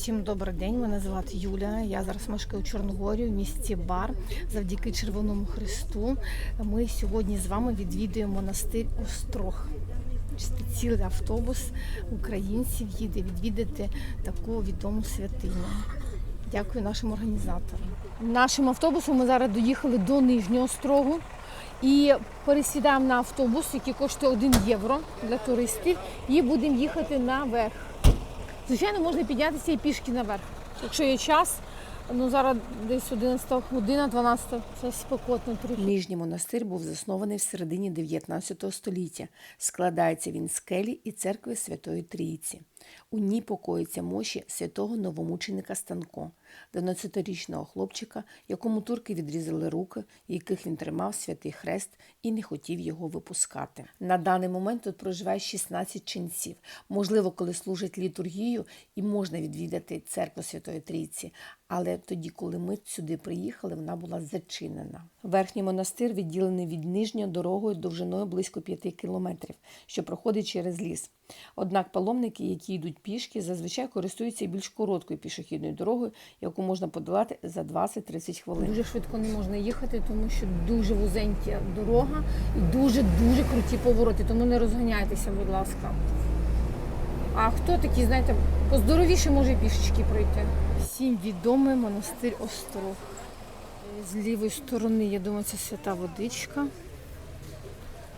Всім добрий день. Мене звати Юля. Я зараз мешкаю у Чорногорі в місті Бар. Завдяки Червоному Христу. Ми сьогодні з вами відвідуємо монастир Острог. Цілий автобус українців їде відвідати таку відому святиню. Дякую нашим організаторам. Нашим автобусом ми зараз доїхали до Нижнього Острогу і пересідаємо на автобус, який коштує 1 євро для туристів, і будемо їхати наверх. Звичайно, можна піднятися і пішки наверх. Якщо є час, ну зараз десь 11 година, 12, це спекотно трохи. Нижній монастир був заснований в середині 19 століття. Складається він з келі і церкви Святої Трійці. У ній покоїться мощі святого новомученика Станко, 12-річного хлопчика, якому турки відрізали руки, яких він тримав святий хрест і не хотів його випускати. На даний момент тут проживає 16 ченців. Можливо, коли служать літургію, і можна відвідати церкву Святої Трійці, але тоді, коли ми сюди приїхали, вона була зачинена. Верхній монастир відділений від нижньої дорогою довжиною близько 5 кілометрів, що проходить через ліс. Однак паломники, які йдуть пішки, зазвичай користуються більш короткою пішохідною дорогою, яку можна подолати за 20-30 хвилин. Дуже швидко не можна їхати, тому що дуже вузенька дорога і дуже дуже круті повороти. Тому не розганяйтеся, будь ласка. А хто такий, знаєте, поздоровіше може пішечки пройти? Всім відомий монастир Острог. З лівої сторони, я думаю, це свята водичка.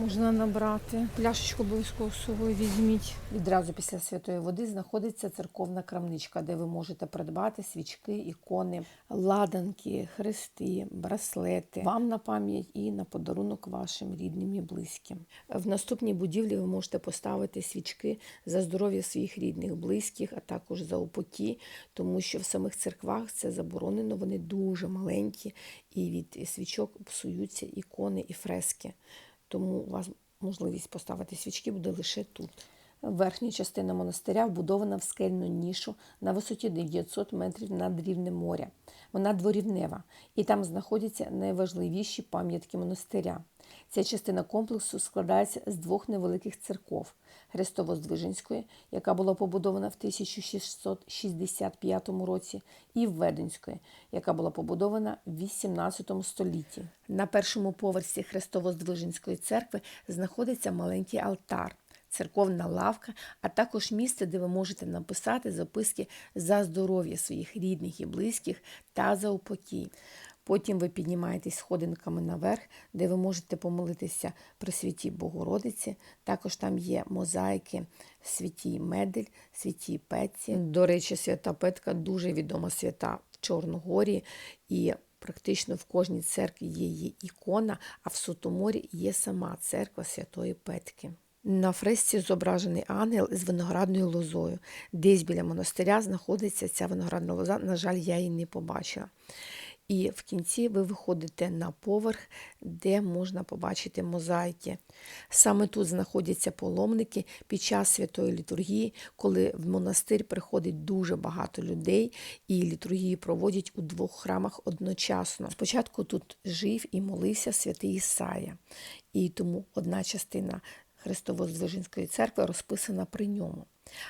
Можна набрати. Пляшечку обов'язково з собою візьміть. Відразу після святої води знаходиться церковна крамничка, де ви можете придбати свічки, ікони, ладанки, хрести, браслети вам на пам'ять і на подарунок вашим рідним і близьким. В наступній будівлі ви можете поставити свічки за здоров'я своїх рідних, близьких, а також за упокій, тому що в самих церквах це заборонено, вони дуже маленькі, і від свічок псуються ікони і фрески тому у вас можливість поставити свічки буде лише тут. Верхня частина монастиря вбудована в скельну нішу на висоті 900 метрів над рівнем моря. Вона дворівнева, і там знаходяться найважливіші пам'ятки монастиря. Ця частина комплексу складається з двох невеликих церков Хрестово-Здвиженської, яка була побудована в 1665 році, і Введенської, яка була побудована в 18 столітті. На першому поверсі Хрестово-Здвиженської церкви знаходиться маленький алтар. Церковна лавка, а також місце, де ви можете написати записки за здоров'я своїх рідних і близьких та за упокій. Потім ви піднімаєтесь сходинками наверх, де ви можете помолитися при святій Богородиці. Також там є мозаїки святій Медель, святій Петці. До речі, свята Петка дуже відома свята в Чорногорі і практично в кожній церкві є її ікона, а в Сутоморі є сама церква Святої Петки. На фресці зображений ангел з виноградною лозою. Десь біля монастиря знаходиться ця виноградна лоза. На жаль, я її не побачила. І в кінці ви виходите на поверх, де можна побачити мозаїки. Саме тут знаходяться паломники під час святої літургії, коли в монастир приходить дуже багато людей, і літургії проводять у двох храмах одночасно. Спочатку тут жив і молився святий Ісая, і тому одна частина Христово-Звижинської церкви розписана при ньому.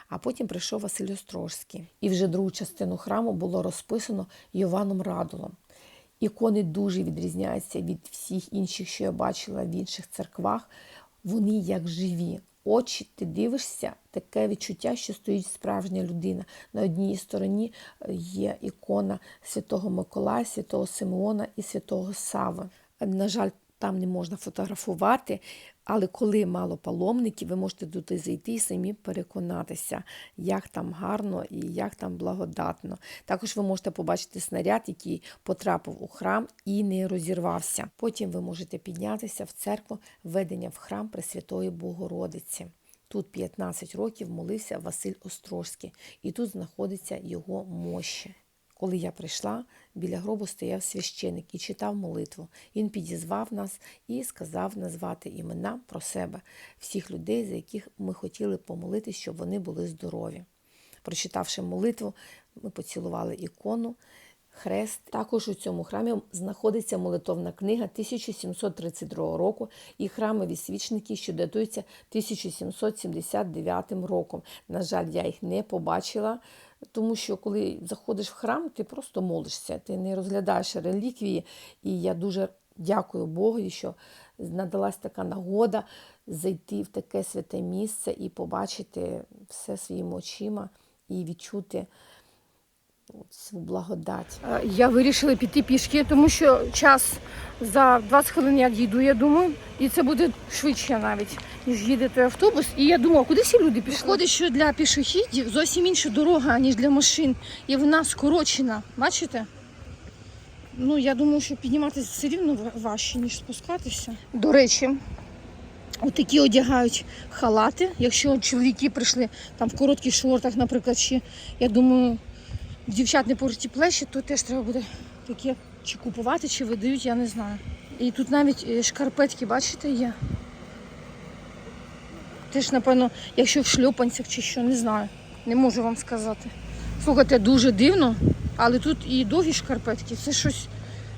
А потім прийшов Василь Острожський. І вже другу частину храму було розписано Йованом Радулом. Ікони дуже відрізняються від всіх інших, що я бачила в інших церквах. Вони як живі. Очі, ти дивишся, таке відчуття, що стоїть справжня людина. На одній стороні є ікона Святого Миколая, Святого Симеона і Святого Сави. На жаль, там не можна фотографувати, але коли мало паломників, ви можете туди зайти і самі переконатися, як там гарно і як там благодатно. Також ви можете побачити снаряд, який потрапив у храм і не розірвався. Потім ви можете піднятися в церкву введення в храм Пресвятої Богородиці. Тут 15 років молився Василь Острожський, і тут знаходиться його мощі. Коли я прийшла, біля гробу стояв священик і читав молитву. Він підізвав нас і сказав назвати імена про себе, всіх людей, за яких ми хотіли помолитися, щоб вони були здорові. Прочитавши молитву, ми поцілували ікону, хрест. Також у цьому храмі знаходиться молитовна книга 1732 року і храмові свічники, що датуються 1779 роком. На жаль, я їх не побачила Тому що коли заходиш в храм, ти просто молишся, ти не розглядаєш реліквії. І я дуже дякую Богу, що надалась така нагода зайти в таке святе місце і побачити все своїми очима і відчути цю благодать. Е, Я вирішила піти пішки, тому що час за 20 хвилин я дійду, я думаю, і це буде швидше навіть, ніж їде той автобус. І я думала, куди всі люди пішли? Виходить, що для пішохідів зовсім інша дорога, ніж для машин. І вона скорочена. Бачите? Ну, я думаю, що підніматися все рівно важче, ніж спускатися. До речі, отакі одягають халати. Якщо чоловіки прийшли там в коротких шортах, наприклад, чи я думаю, дівчат не поруч теплеші, то теж треба буде таке чи купувати, чи видають, я не знаю. І тут навіть е, шкарпетки, бачите, є. Теж, напевно, якщо в шльопанцях чи що, не знаю. Не можу вам сказати. Слухайте, дуже дивно, але тут і довгі шкарпетки. Це щось,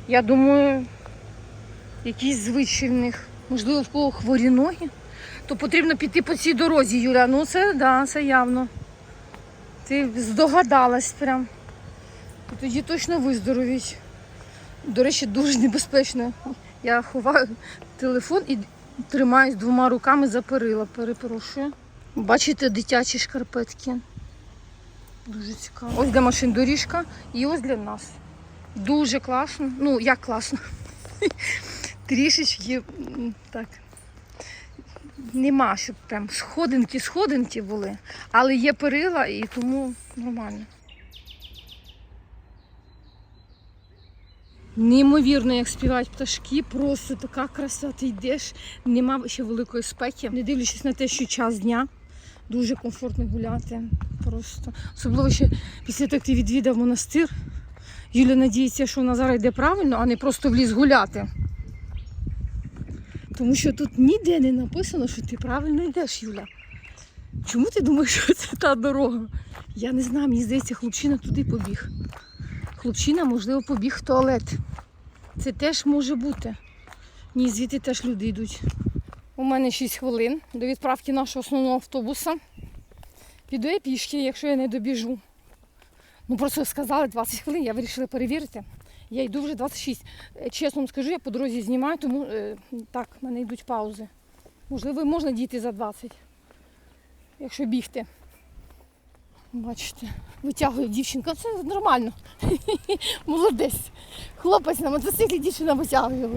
я думаю, якісь звичай в них. Можливо, в кого хворі ноги. То потрібно піти по цій дорозі, Юля. Ну це да, це явно. Ти здогадалась прям. І тоді точно виздоровіть. До речі, дуже небезпечно. Я ховаю телефон і тримаюсь двома руками за перила, перепрошую. Бачите дитячі шкарпетки. Дуже цікаво. Ось для машин доріжка і ось для нас. Дуже класно. Ну, як класно. Трішечки так. Нема, щоб прям сходинки, сходинки були, але є перила і тому нормально. Неймовірно, як співають пташки, просто така краса, ти йдеш, нема ще великої спеки. Не дивлячись на те, що час дня, дуже комфортно гуляти. Просто. Особливо ще після того, як ти відвідав монастир. Юля надіється, що вона зараз йде правильно, а не просто в ліс гуляти. Тому що тут ніде не написано, що ти правильно йдеш, Юля. Чому ти думаєш, що це та дорога? Я не знаю, мені здається, хлопчина туди побіг. Хлопчина, можливо, побіг в туалет. Це теж може бути. Ні, звідти теж люди йдуть. У мене 6 хвилин до відправки нашого основного автобуса. Піду я пішки, якщо я не добіжу. Ну просто сказали 20 хвилин, я вирішила перевірити. Я йду вже 26. Е, Чесно вам скажу, я по дорозі знімаю, тому е, так, в мене йдуть паузи. Можливо, можна дійти за 20, якщо бігти. Бачите, витягує дівчинка, це нормально. Молодець. Хлопець на мотоциклі, дівчина витягує.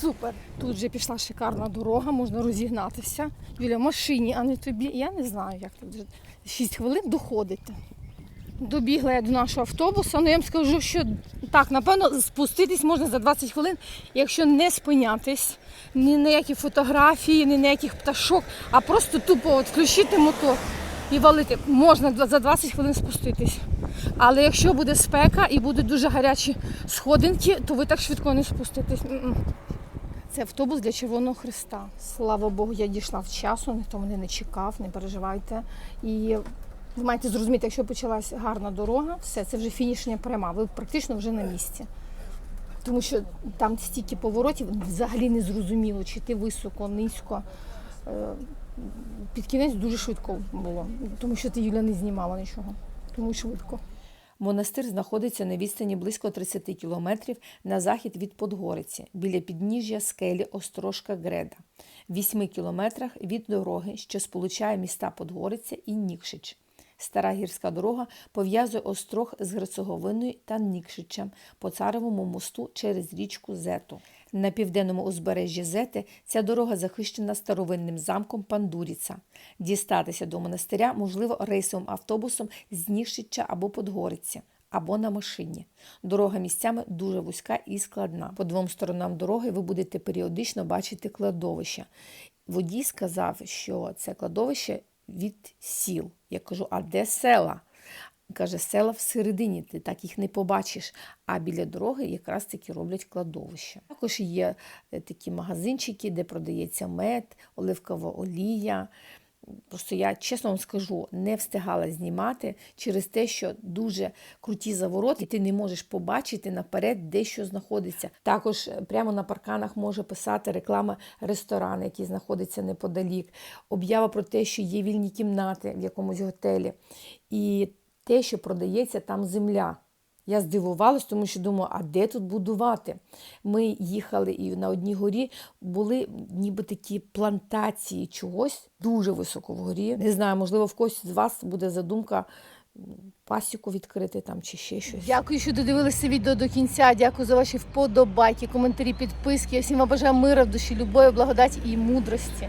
Супер. Тут вже пішла шикарна дорога, можна розігнатися. Біля машині, а не тобі. Я не знаю, як тут вже 6 хвилин доходите. Добігла я до нашого автобуса, ну я вам скажу, що так, напевно, спуститись можна за 20 хвилин, якщо не спинятись, ні на які фотографії, ні на яких пташок, а просто тупо от включити мотор і валити. Можна за 20 хвилин спуститись. Але якщо буде спека і будуть дуже гарячі сходинки, то ви так швидко не спуститесь. Це автобус для Червоного Христа. Слава Богу, я дійшла вчасно, ніхто мене не чекав, не переживайте. І ви маєте зрозуміти, якщо почалась гарна дорога, все, це вже фінішня пряма. Ви практично вже на місці. Тому що там стільки поворотів, взагалі не зрозуміло, чи ти високо, низько. Е, Під кінець дуже швидко було, тому що ти Юля не знімала нічого. Тому швидко. Монастир знаходиться на відстані близько 30 кілометрів на захід від Подгориці, біля підніжжя скелі Острожка Греда, в 8 кілометрах від дороги, що сполучає міста Подгориця і Нікшич. Стара гірська дорога пов'язує острог з Герцеговиною та Нікшичем по царевому мосту через річку Зету. На південному узбережжі Зети ця дорога захищена старовинним замком Пандуріца. Дістатися до монастиря можливо рейсовим автобусом з Нікшича або Подгориці, або на машині. Дорога місцями дуже вузька і складна. По двом сторонам дороги ви будете періодично бачити кладовища. Водій сказав, що це кладовище від сіл. Я кажу, а де села? Каже, села всередині, ти так їх не побачиш. А біля дороги якраз таки роблять кладовище. Також є е, такі магазинчики, де продається мед, оливкова олія. Просто я чесно вам скажу, не встигала знімати через те, що дуже круті завороти, і ти не можеш побачити наперед, де що знаходиться. Також е, прямо на парканах може писати реклама ресторану, який знаходиться неподалік, об'ява про те, що є вільні кімнати в якомусь готелі. І те, що продається там земля. Я здивувалась, тому що думаю, а де тут будувати? Ми їхали і на одній горі були ніби такі плантації чогось дуже високо вгорі. Не знаю, можливо, в когось з вас буде задумка пасіку відкрити там чи ще щось. Дякую, що додивилися відео до кінця. Дякую за ваші вподобайки, коментарі, підписки. Я всім вам бажаю мира в душі, любові, благодаті і мудрості.